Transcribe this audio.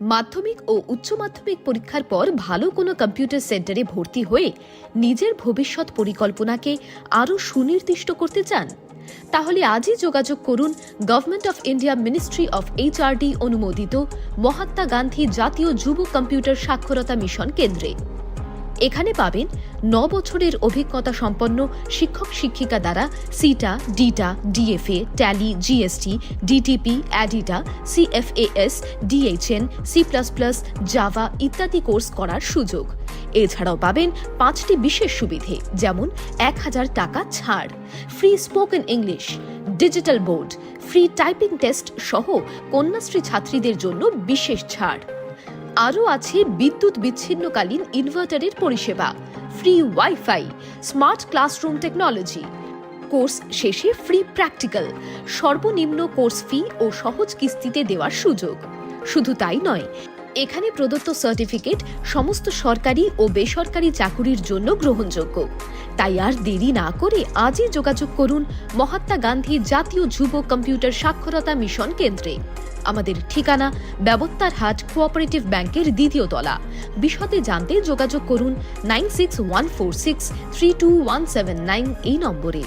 মাধ্যমিক ও উচ্চ মাধ্যমিক পরীক্ষার পর ভালো কোনো কম্পিউটার সেন্টারে ভর্তি হয়ে নিজের ভবিষ্যৎ পরিকল্পনাকে আরও সুনির্দিষ্ট করতে চান? তাহলে আজই যোগাযোগ করুন government of India ministry of HRD অনুমোদিত মহাত্মা গান্ধী জাতীয় যুব কম্পিউটার সাক্ষরতা মিশন কেন্দ্রে। এখানে পাবেন ন বছরের অভিজ্ঞতা সম্পন্ন শিক্ষক শিক্ষিকা দ্বারা CITA, DITA, DFA, Tally, GST, DTP, ADITA, CFAS, DHN, C plus plus, Java ইত্যাদি কোর্স করার সুযোগ। এছাড়াও পাবেন পাঁচটি বিশেষ সুবিধে, যেমন এক হাজার টাকা ছাড়, free spoken English, digital board, free typing test সহ কন্যাশ্রী ছাত্রীদের জন্য বিশেষ ছাড়। আরও আছে বিদ্যুৎ বিচ্ছিন্নকালীন ইনভার্টারের পরিষেবা free wifi smart classroom technology course শেষে ফ্রি প্র্যাকটিক্যাল সর্বনিম্ন কোর্স ফি ও সহজ কিস্তিতে দেওয়ার সুযোগ। শুধু তাই নয় এখানে প্রদত্ত সার্টিফিকেট সমস্ত সরকারি ও বেসরকারি চাকুরির জন্য গ্রহণযোগ্য। তাই আর দেরি না করে আজই যোগাযোগ করুন মহাত্মা গান্ধী জাতীয় যুব কম্পিউটার সাক্ষরতা মিশন কেন্দ্রে। আমাদের ঠিকানা ব্যবত্তার হাট কোঅপারেটিভ ব্যাংকের দ্বিতীয় তলা। বিশদে জানতে যোগাযোগ করুন nine six one four six three two one seven nine এই নম্বরে।